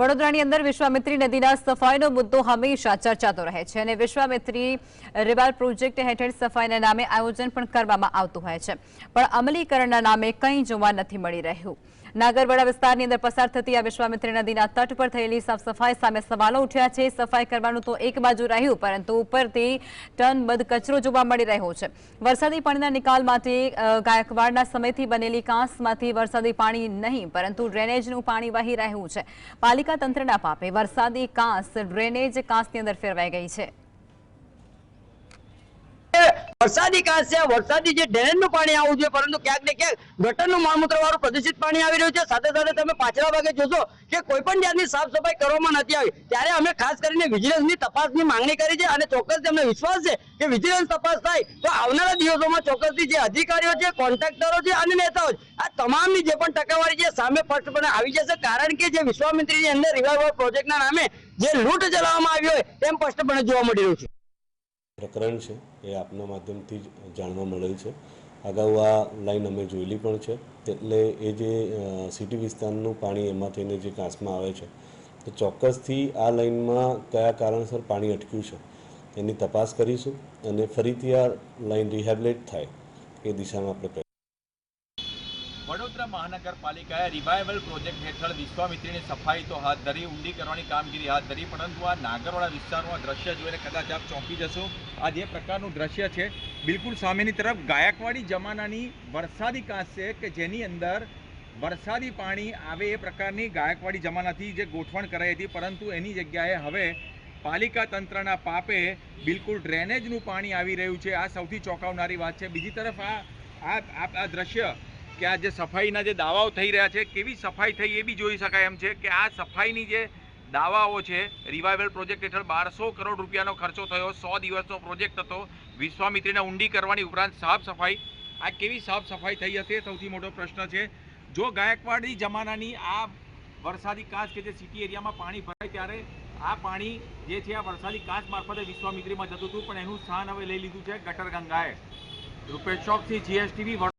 વડોદરાની અંદર વિશ્વામિત્રી નદીના સફાઈનો મુદ્દો હંમેશા ચર્ચાતો રહે છે અને વિશ્વામિત્રી રિવર પ્રોજેક્ટ હેઠળ સફાઈના નામે આયોજન પણ કરવામાં આવતું હોય છે. પણ અમલીકરણના નામે કંઈ જોવા નથી મળી રહ્યું. નાગરવાડા વિસ્તારની અંદર પસાર થતી આ વિશ્વામિત્રી નદીના તટ પર થયેલી સાફ સફાઈ સામે સવાલો ઉઠ્યા છે. સફાઈ કરવાનું તો એક બાજુ રહ્યું, પરંતુ ઉપરથી ટનબદ્ધ કચરો જોવા મળી રહ્યો છે. વરસાદી પાણીના નિકાલ માટે ગાયકવાડના સમયથી બનેલી કાંસમાંથી વરસાદી પાણી નહીં, પરંતુ ડ્રેનેજનું પાણી વહી રહ્યું છે. પાલિકા તંત્રના પાપે વરસાદી કાંસ ડ્રેનેજ કાંસની અંદર ફેરવાઈ ગઈ છે. વરસાદી કાંસ છે, વરસાદી જે ડ્રેનેજનું પાણી આવવું જોઈએ, પરંતુ ક્યાંક ને ક્યાંક ગટરનું મામૂત્ર વાળું પ્રદૂષિત પાણી આવી રહ્યું છે. સાથે સાથે તમે પાછલા ભાગે જોશો કે કોઈ પણ જાતની સાફ સફાઈ કરવામાં નથી આવી. ત્યારે અમે ખાસ કરીને વિજિલન્સની તપાસની માંગણી કરી છે અને ચોક્કસ અમને વિશ્વાસ છે કે વિજિલન્સ તપાસ થાય તો આવનારા દિવસોમાં ચોક્કસથી જે અધિકારીઓ છે, કોન્ટ્રાક્ટરો છે અને નેતાઓ આ તમામની જે પણ ટકાવારી છે સામે સ્પષ્ટપણે આવી જશે. કારણ કે જે વિશ્વામિત્રીની અંદર રિવાઇવલ પ્રોજેક્ટના નામે જે લૂંટ ચલાવવામાં આવી હોય તેમ સ્પષ્ટપણે જોવા મળી રહ્યું છે. પ્રકરણ છે, એ આપના માધ્યમથી જ જાણવા મળેલ છે. અગાઉ આ લાઈન અમે જોયેલી પણ છે. એટલે એ જે સિટી વિસ્તારનું પાણી એમાં થઈને જે કાંસમાં આવે છે, તો ચોક્કસથી આ લાઈનમાં કયા કારણસર પાણી અટક્યું છે, એની તપાસ કરીશું અને ફરીથી આ લાઈન રિહેબિલેટ થાય, એ દિશામાં આપણે વડોદરા મહાનગરપાલિકાએ રિવાઇવલ પ્રોજેક્ટ હેઠળ વિશ્વામિત્રીની સફાઈ તો હાથ ધરી, ઊંડી કરવાની કામગીરી હાથ ધરી, પરંતુ આ નાગરવાડા વિસ્તારનું દ્રશ્ય જોઈને કદાચ આપ ચોંકી જશો. આ જે પ્રકારનું દ્રશ્ય છે. બિલકુલ સામેની તરફ ગાયકવાડી જમાનાની વરસાદી કાંસ છે કે જેની અંદર વરસાદી પાણી આવે એ પ્રકારની ગાયકવાડી જમાનાથી જે ગોઠવણ કરાઈ હતી, પરંતુ એની જગ્યાએ હવે પાલિકા તંત્રના પાપે બિલકુલ ડ્રેનેજનું પાણી આવી રહ્યું છે. આ સૌથી ચોંકાવનારી વાત છે. બીજી તરફ આ- આ દ્રશ્ય કે આ જે સફાઈના જે દાવાઓ થઈ રહ્યા છે, કેવી સફાઈ થઈ એ બી જોઈ શકાય એમ છે કે આ સફાઈની જે દાવાઓ છે રિવાઇવલ પ્રોજેક્ટ હેઠળ બારસો કરોડ રૂપિયાનો ખર્ચો થયો, સો દિવસનો પ્રોજેક્ટ હતો, વિશ્વામિત્રીને ઊંડી કરવાની ઉપરાંત સાફ સફાઈ. આ કેવી સાફ સફાઈ થઈ હશે સૌથી મોટો પ્રશ્ન છે. જો ગાયકવાડી જમાનાની આ વરસાદી કાચ કે જે સિટી એરિયામાં પાણી ભરાય ત્યારે આ પાણી જે છે આ વરસાદી કાચ મારફતે વિશ્વામિત્રીમાં જતું હતું, પણ એનું સ્થાન હવે લઈ લીધું છે ગટર ગંગાએ. રૂપેશ ચોકથી જીએસટીવી